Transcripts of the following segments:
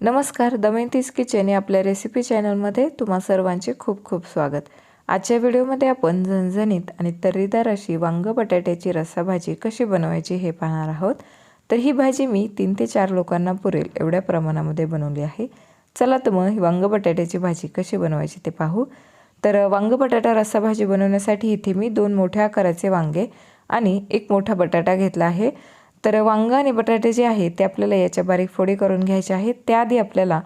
नमस्कार दमयंतीस किचन या आपल्या रेसिपी चॅनलमध्ये तुम्हा सर्वांचे खूप खूप स्वागत. आजच्या व्हिडिओमध्ये आपण झणझणीत आणि तर्रीदार अशी वांग बटाट्याची रस्सा भाजी कशी बनवायची हे पाहणार आहोत. तर ही भाजी मी तीन ते चार लोकांना पुरेल एवढ्या प्रमाणामध्ये बनवली आहे. चला तर मग ही वांग बटाट्याची भाजी कशी बनवायची ते पाहू. तर वांग बटाटा रस्सा भाजी बनवण्यासाठी इथे मी दोन मोठ्या आकाराचे वांगे आणि एक मोठा बटाटा घेतला आहे. तर वांग आणि बटाटे जे आहे ते आपल्याला याच्या बारीक फोडी करून घ्यायचे आहेत. त्याआधी आपल्याला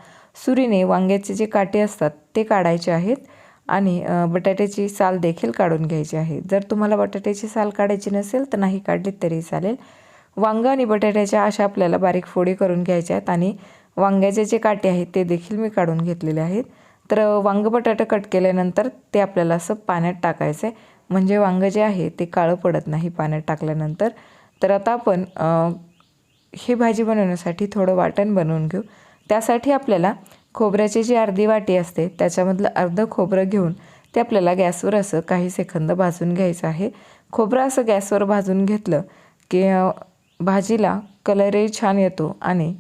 सुरीने वांग्याचे जे काटे असतात ते काढायचे आहेत आणि बटाट्याची साल देखील काढून घ्यायची आहे. जर तुम्हाला बटाट्याची साल काढायची नसेल तर नाही काढली तरी चालेल. वांग आणि बटाट्याच्या अशा आपल्याला बारीक फोडी करून घ्यायच्या आहेत आणि वांग्याचे जे काटे आहेत ते देखील मी काढून घेतलेले आहेत. तर वांग बटाटा कट केल्यानंतर ते आपल्याला असं पाण्यात टाकायचं आहे म्हणजे वांग जे आहे ते काळं पडत नाही पाण्यात टाकल्यानंतर. तर आता आपण ही भाजी बनवण्यासाठी थोडं वाटण बनवून घेऊ. त्यासाठी आपल्याला खोबऱ्याची जी अर्धी वाटी असते त्याच्यामधलं अर्धं खोबरं घेऊन ते आपल्याला गॅसवर असं काही सेकंद भाजून घ्यायचं आहे. खोबरं असं गॅसवर भाजून घेतलं की भाजीला कलरही छान येतो आणि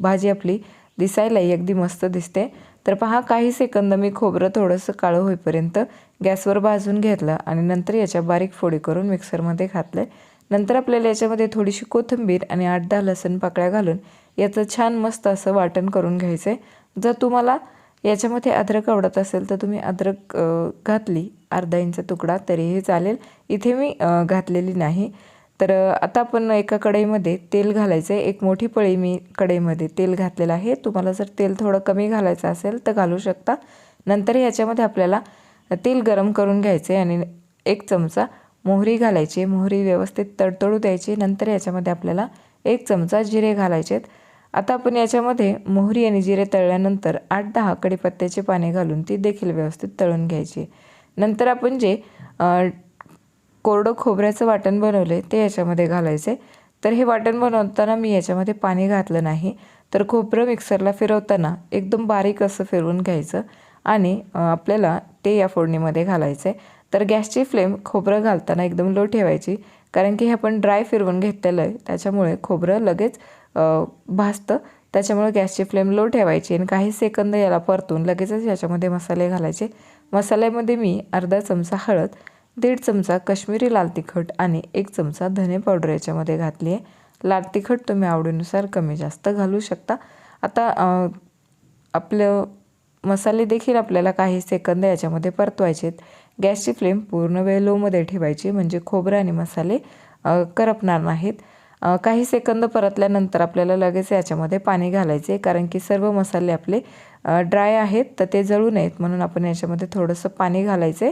भाजी आपली दिसायलाही अगदी मस्त दिसते. तर पहा काही सेकंद मी खोबरं थोडंसं काळं होईपर्यंत गॅसवर भाजून घेतलं आणि नंतर याच्या बारीक फोडी करून मिक्सरमध्ये घातलं नंतर आपल्याला याच्यामध्ये थोडीशी कोथिंबीर आणि आठ दहा लसण पाकळ्या घालून याचं छान मस्त असं वाटण करून घ्यायचं आहे जर तुम्हाला याच्यामध्ये अद्रक आवडत असेल तर तुम्ही अद्रक घातली अर्धा इंच तुकडा तरीही चालेल. इथे मी घातलेली नाही. तर आता आपण एका कढईमध्ये तेल घालायचं आहे एक मोठी पळी मी कढईमध्ये तेल घातलेलं आहे. तुम्हाला जर तेल थोडं कमी घालायचं असेल तर घालू शकता. नंतर याच्यामध्ये आपल्याला तेल गरम करून घ्यायचं आहे आणि एक चमचा मोहरी घालायची मोहरी व्यवस्थित तडतडू द्यायची नंतर याच्यामध्ये आपल्याला एक चमचा जिरे घालायचे आता आपण याच्यामध्ये मोहरी आणि जिरे तळल्यानंतर आठ दहा कडीपत्त्याचे पाने घालून ती देखील व्यवस्थित तळून घ्यायची. नंतर आपण जे कोरडं खोबऱ्याचं वाटण बनवले ते याच्यामध्ये घालायचे. तर हे वाटण बनवताना मी याच्यामध्ये पाणी घातलं नाही. तर खोबरं मिक्सरला फिरवताना एकदम बारीक असं फिरवून घ्यायचं आणि आपल्याला ते या फोडणीमध्ये घालायचं आहे तर गॅसची फ्लेम खोबरं घालताना एकदम लो ठेवायची कारण की हे आपण ड्राय फिरवून घेतलेलं आहे त्याच्यामुळे खोबरं लगेच भाजतं. त्याच्यामुळे गॅसची फ्लेम लो ठेवायची आणि काही सेकंद याला परतून लगेचच याच्यामध्ये मसाले घालायचे. मसाल्यामध्ये मी अर्धा चमचा हळद दीड चमचा कश्मीरी लाल तिखट आणि एक चमचा धने पावडर याच्यामध्ये घातली आहे. लाल तिखट तुम्ही आवडीनुसार कमी जास्त घालू शकता. आता आपलं मसाले देखील आपल्याला काही सेकंद याच्यामध्ये परतवायचे आहेत गॅसची फ्लेम पूर्ण वेळ लोमध्ये ठेवायची म्हणजे खोबरं आणि मसाले करपणार नाहीत. काही सेकंद परतल्यानंतर आपल्याला लगेच याच्यामध्ये पाणी घालायचे कारण की सर्व मसाले आपले ड्राय आहेत तर ते जळू नयेत म्हणून आपण याच्यामध्ये थोडंसं पाणी घालायचे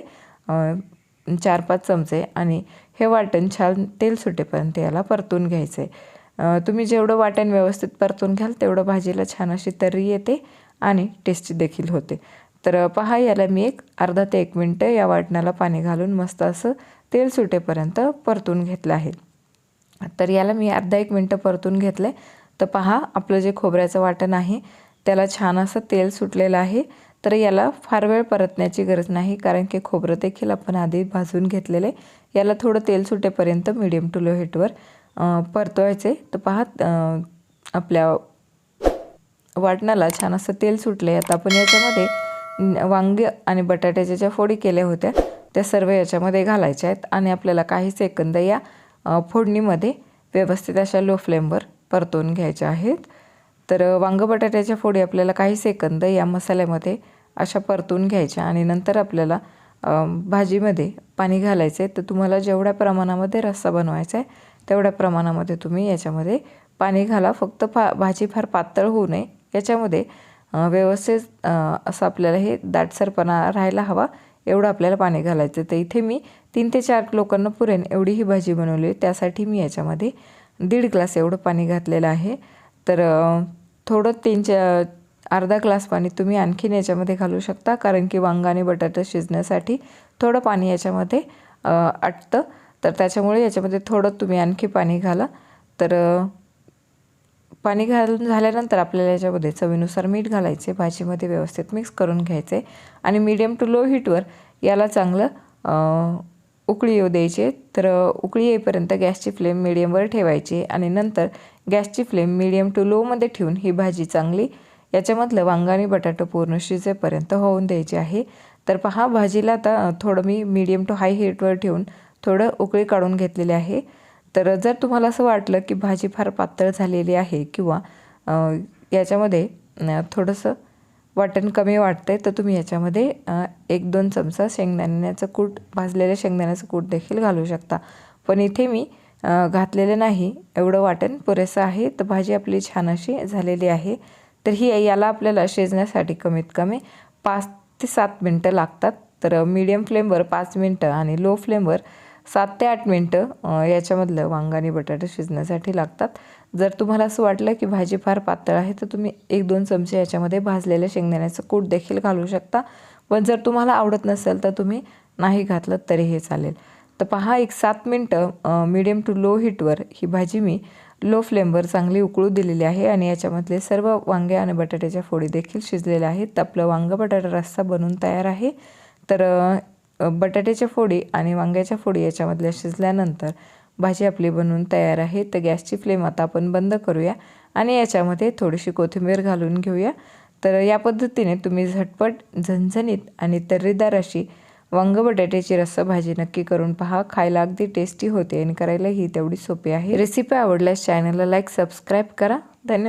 चार पाच चमचे आणि हे वाटण छान तेल सुटेपर्यंत याला परतून घ्यायचं आहे तुम्ही जेवढं वाटण व्यवस्थित परतून घ्याल तेवढं भाजीला छान अशी तर्री येते आणि टेस्टी देखील होते. तर पहा याला मी एक अर्धा ते एक मिनटं या वाटणाला पाणी घालून मस्त असं तेल सुटेपर्यंत परतून घेतलं आहे. तर याला मी अर्धा एक मिनटं परतून घेतलं आहे तर पहा आपलं जे खोबऱ्याचं वाटण आहे त्याला छान असं तेल सुटलेलं आहे. तर याला फार वेळ परतण्याची गरज नाही कारण की खोबरं देखील आपण आधी भाजून घेतलेलं आहे. याला थोडं तेल सुटेपर्यंत मीडियम टू लो हिटवर परतवायचे तर पहा आपल्या वाटणाला छान असं तेल सुटले आता आपण याच्यामध्ये वांगे आणि बटाट्याच्या ज्या फोडी केल्या होत्या त्या सर्व याच्यामध्ये घालायच्या आहेत. आणि आपल्याला काही सेकंद या फोडणीमध्ये व्यवस्थित अशा लो फ्लेमवर परतवून घ्यायच्या आहेत. तर वांग बटाट्याच्या फोडी आपल्याला काही सेकंद या मसाल्यामध्ये अशा परतून घ्यायच्या आणि नंतर आपल्याला भाजीमध्ये पाणी घालायचं आहे तर तुम्हाला जेवढ्या प्रमाणामध्ये रस्सा बनवायचा आहे तेवढ्या प्रमाणामध्ये तुम्ही याच्यामध्ये पाणी घाला. फक्त फा भाजी फार पातळ होऊ नये. याच्यामध्ये व्यवस्थित असं आपल्याला हे दाटसरपणा राहायला हवा एवढं आपल्याला पाणी घालायचं. तर इथे मी तीन ते चार लोकांना पुरेन एवढी ही भाजी बनवली त्यासाठी मी याच्यामध्ये दीड ग्लास एवढं पाणी घातलेलं आहे. तर थोडं तीन चा अर्धा ग्लास पाणी तुम्ही आणखीन याच्यामध्ये घालू शकता कारण की वांगा आणि बटाटा शिजण्यासाठी थोडं पाणी याच्यामध्ये आटतं. तर त्याच्यामुळे याच्यामध्ये थोडं तुम्ही आणखी पाणी घाला. तर पाणी घालून झाल्यानंतर आपल्याला याच्यामध्ये चवीनुसार मीठ घालायचे भाजीमध्ये व्यवस्थित मिक्स करून घ्यायचे आणि मीडियम टू लो हीटवर याला चांगलं उकळी येऊ द्यायचे. तर उकळी येईपर्यंत गॅसची फ्लेम मिडियमवर ठेवायची आणि नंतर गॅसची फ्लेम मिडियम टू लोमध्ये ठेवून ही भाजी चांगली याच्यामधलं वांगा आणि बटाटो पूर्ण शिजेपर्यंत होऊन द्यायचे आहे. तर पहा भाजीला आता थोडं मी मीडियम टू हाय हीटवर ठेवून थोडं उकळी काढून घेतलेली आहे. तर जर तुम्हाला असं वाटलं की भाजी फार पातळ झालेली आहे किंवा याच्यामध्ये थोडंसं वाटण कमी वाटतं आहे तर तुम्ही याच्यामध्ये एक दोन चमचा शेंगदाण्याचं कूट भाजलेल्या शेंगदाण्याचं कूट देखील घालू शकता. पण इथे मी घातलेलं नाही. एवढं वाटण पुरेसं आहे. तर भाजी आपली छान अशी झालेली आहे. तर ही याला आपल्याला शिजण्यासाठी कमीत कमी पाच ते सात मिनटं लागतात. तर मीडियम फ्लेमवर पाच मिनटं आणि लो फ्लेमवर सात ते आठ मिनटं याच्यामधलं वांग आणि बटाटे शिजण्यासाठी लागतात. जर तुम्हाला असं वाटलं की भाजी फार पातळ आहे तर तुम्ही एक दोन चमचे याच्यामध्ये भाजलेल्या शेंगदाण्याचं कूट देखील घालू शकता. पण जर तुम्हाला आवडत नसेल तर तुम्ही नाही घातलं तरीही चालेल. तर पहा एक सात मिनटं मिडियम टू लो हीटवर ही भाजी मी लो फ्लेमवर चांगली उकळू दिलेली आहे आणि याच्यामधले सर्व वांगे आणि बटाट्याच्या फोडी देखील शिजलेल्या आहेत. तर आपलं वांग बटाटा रस्सा बनून तयार आहे. तर बटाट्याच्या फोडी आणि वांग्याच्या फोडी याच्यामधल्या शिजल्यानंतर भाजी आपली बनवून तयार आहे. तर गॅसची फ्लेम आता आपण बंद करूया आणि याच्यामध्ये थोडीशी कोथिंबीर घालून घेऊया. तर या पद्धतीने तुम्ही झटपट झणझणीत आणि तर्रीदार अशी वांग बटाट्याची रस्सा भाजी नक्की करून पहा. खायला अगदी टेस्टी होते आणि करायला ही तेवढी सोपी आहे. रेसिपी आवडल्यास चॅनलला लाईक सबस्क्राईब करा. धन्यवाद.